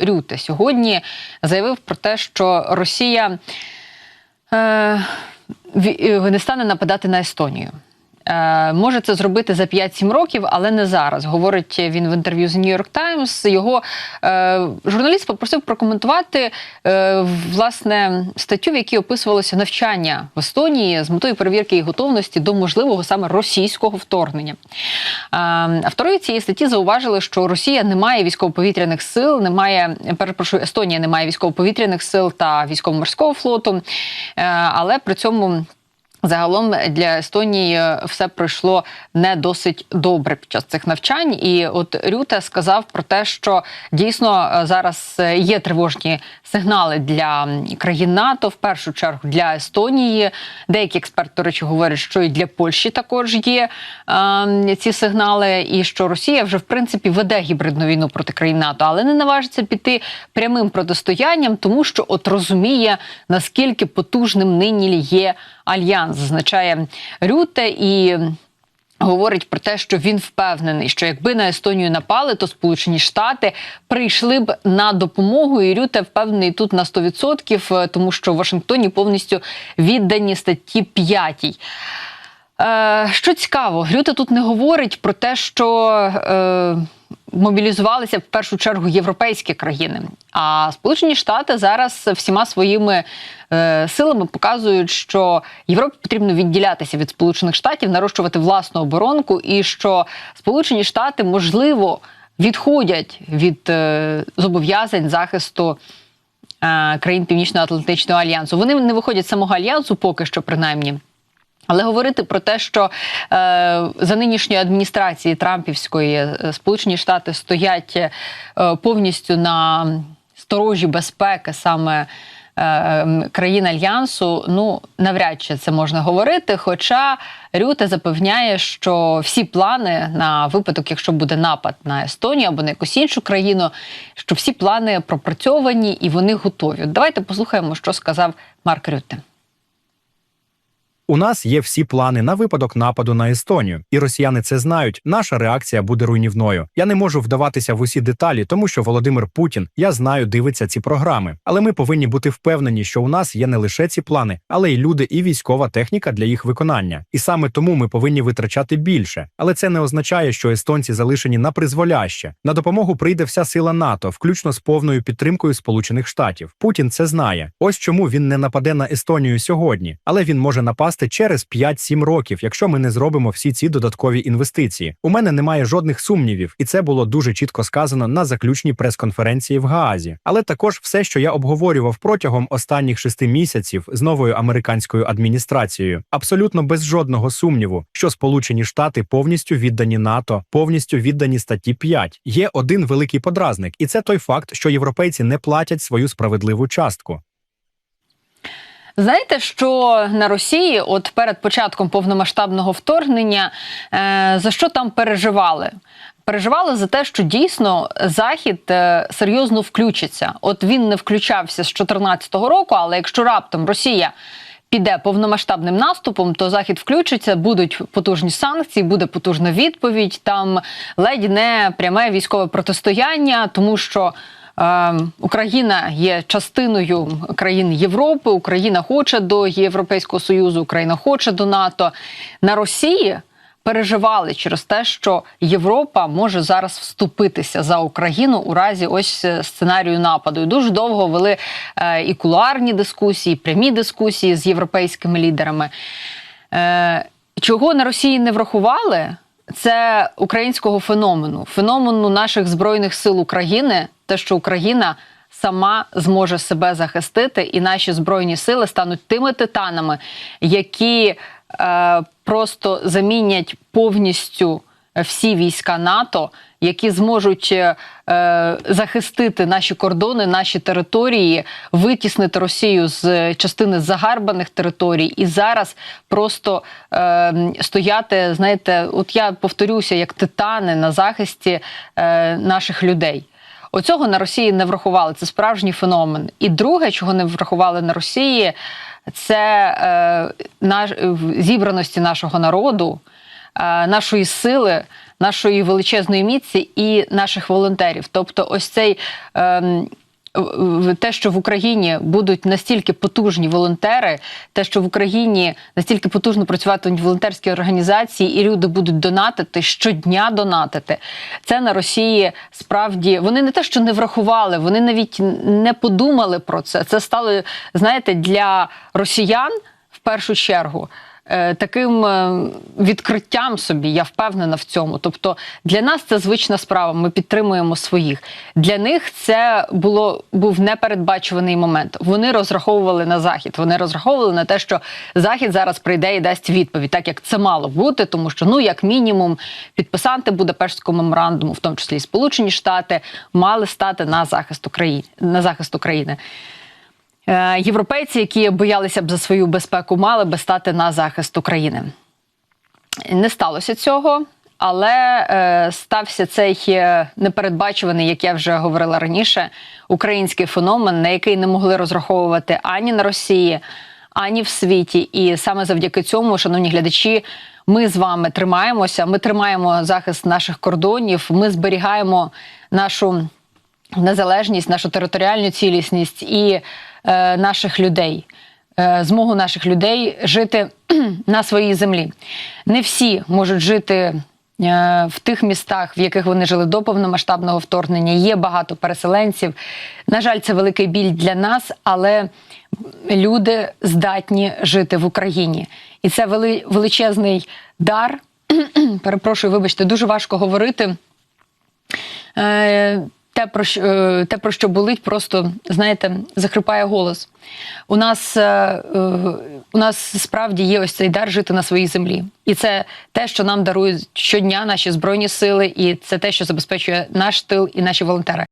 Рюте сьогодні заявив про те, що Росія е, е, не стане нападати на Естонію. Е, Може це зробити за 5-7 років, але не зараз. Говорить він в інтерв'ю з York Times. Його е, журналіст попросив прокоментувати е, власне статтю, в якій описувалося навчання в Естонії з метою перевірки її готовності до можливого саме російського вторгнення. Автори цієї статті зауважили, що Росія не має військово-повітряних сил, не має перепрошую, Естонія не має військово-повітряних сил та військово-морського флоту, але при цьому. Загалом для Естонії все пройшло не досить добре під час цих навчань. І от Рюте сказав про те, що дійсно е, зараз е, є тривожні сигнали для країн НАТО, в першу чергу для Естонії. Деякі експерти, до речі, говорять, що і для Польщі також є е, ці сигнали, і що Росія вже в принципі веде гібридну війну проти країн НАТО, але не наважиться піти прямим протистоянням, тому що от розуміє наскільки потужним нині є альянс, зазначає Рюте і. Говорить про те, що він впевнений, що якби на Естонію напали, то Сполучені Штати прийшли б на допомогу. І Рюте впевнений тут на 100%, тому що в Вашингтоні повністю віддані статті 5. Е, що цікаво, Грюта тут не говорить про те, що е, мобілізувалися в першу чергу європейські країни. А Сполучені Штати зараз всіма своїми е, силами показують, що Європі потрібно відділятися від Сполучених Штатів, нарощувати власну оборонку, і що Сполучені Штати можливо відходять від е, зобов'язань захисту е, країн Північно-Атлантичного альянсу. Вони не виходять з самого альянсу, поки що, принаймні. Але говорити про те, що е, за нинішньої адміністрації Трампівської е, Сполучені Штати стоять е, повністю на сторожі безпеки саме е, країн альянсу, ну навряд чи це можна говорити. Хоча Рюте запевняє, що всі плани на випадок, якщо буде напад на Естонію або на якусь іншу країну, що всі плани пропрацьовані і вони готові. Давайте послухаємо, що сказав Марк Рюте. У нас є всі плани на випадок нападу на Естонію, і росіяни це знають. Наша реакція буде руйнівною. Я не можу вдаватися в усі деталі, тому що Володимир Путін, я знаю, дивиться ці програми. Але ми повинні бути впевнені, що у нас є не лише ці плани, але й люди і військова техніка для їх виконання. І саме тому ми повинні витрачати більше. Але це не означає, що естонці залишені на призволяще. На допомогу прийде вся сила НАТО, включно з повною підтримкою Сполучених Штатів. Путін це знає. Ось чому він не нападе на Естонію сьогодні, але він може напасти через 5-7 років, якщо ми не зробимо всі ці додаткові інвестиції. У мене немає жодних сумнівів, і це було дуже чітко сказано на заключній прес-конференції в Гаазі. Але також все, що я обговорював протягом останніх шести місяців з новою американською адміністрацією, абсолютно без жодного сумніву, що Сполучені Штати повністю віддані НАТО, повністю віддані статті 5. Є один великий подразник, і це той факт, що європейці не платять свою справедливу частку. Знаєте, що на Росії, от перед початком повномасштабного вторгнення, е, за що там переживали? Переживали за те, що дійсно Захід е, серйозно включиться. От він не включався з 2014 року, але якщо раптом Росія піде повномасштабним наступом, то Захід включиться, будуть потужні санкції, буде потужна відповідь. Там ледь не пряме військове протистояння, тому що. Е, Україна є частиною країн Європи. Україна хоче до Європейського союзу, Україна хоче до НАТО. На Росії переживали через те, що Європа може зараз вступитися за Україну у разі ось е, сценарію нападу. І дуже довго вели е, і кулуарні дискусії, і прямі дискусії з європейськими лідерами. Чого на Росії не врахували? Це українського феномену, феномену наших збройних сил України, те, що Україна сама зможе себе захистити, і наші збройні сили стануть тими титанами, які е, просто замінять повністю всі війська НАТО, які зможуть е, захистити наші кордони, наші території, витіснити Росію з частини загарбаних територій, і зараз просто е, стояти, знаєте, от я повторюся, як титани на захисті е, наших людей. Оцього на Росії не врахували. Це справжній феномен. І друге, чого не врахували на Росії, це е, наш, зібраності нашого народу. е, нашої сили, нашої величезної міці і наших волонтерів. Тобто, ось цей. в- те, що в Україні будуть настільки потужні волонтери, те, що в Україні настільки потужно працюватимуть волонтерські організації, і люди будуть донатити щодня донатити. Це на Росії справді вони не те, що не врахували, вони навіть не подумали про це. Це стало, знаєте, для росіян в першу чергу. Е, Таким е, відкриттям собі я впевнена в цьому. Тобто для нас це звична справа. Ми підтримуємо своїх. Для них це було був непередбачуваний момент. Вони розраховували на захід. Вони розраховували на те, що захід зараз прийде і дасть відповідь, так як це мало бути, тому що ну як мінімум підписанти Будапештського меморандуму, в тому числі і Сполучені Штати, мали стати на захист України на захист України. Е, Європейці, які боялися б за свою безпеку, мали би стати на захист України. Не сталося цього, але е, стався цей е, непередбачуваний, як я вже говорила раніше, український феномен, на який не могли розраховувати ані на Росії, ані в світі. І саме завдяки цьому, шановні глядачі, ми з вами тримаємося. Ми тримаємо захист наших кордонів, ми зберігаємо нашу незалежність, нашу територіальну цілісність і наших людей, е, змогу наших людей жити на своїй землі. Не всі можуть жити. е, В тих містах, в яких вони жили до повномасштабного вторгнення, є багато переселенців. На жаль, це великий біль для нас, але люди здатні жити в Україні. І це величезний дар. Перепрошую, вибачте, дуже важко говорити. Те про, що, е, те, про що болить, просто знаєте, захрипає голос. У нас, е, е, у нас справді є ось цей дар жити на своїй землі. І це те, що нам дарують щодня наші збройні сили, і це те, що забезпечує наш тил і наші волонтери.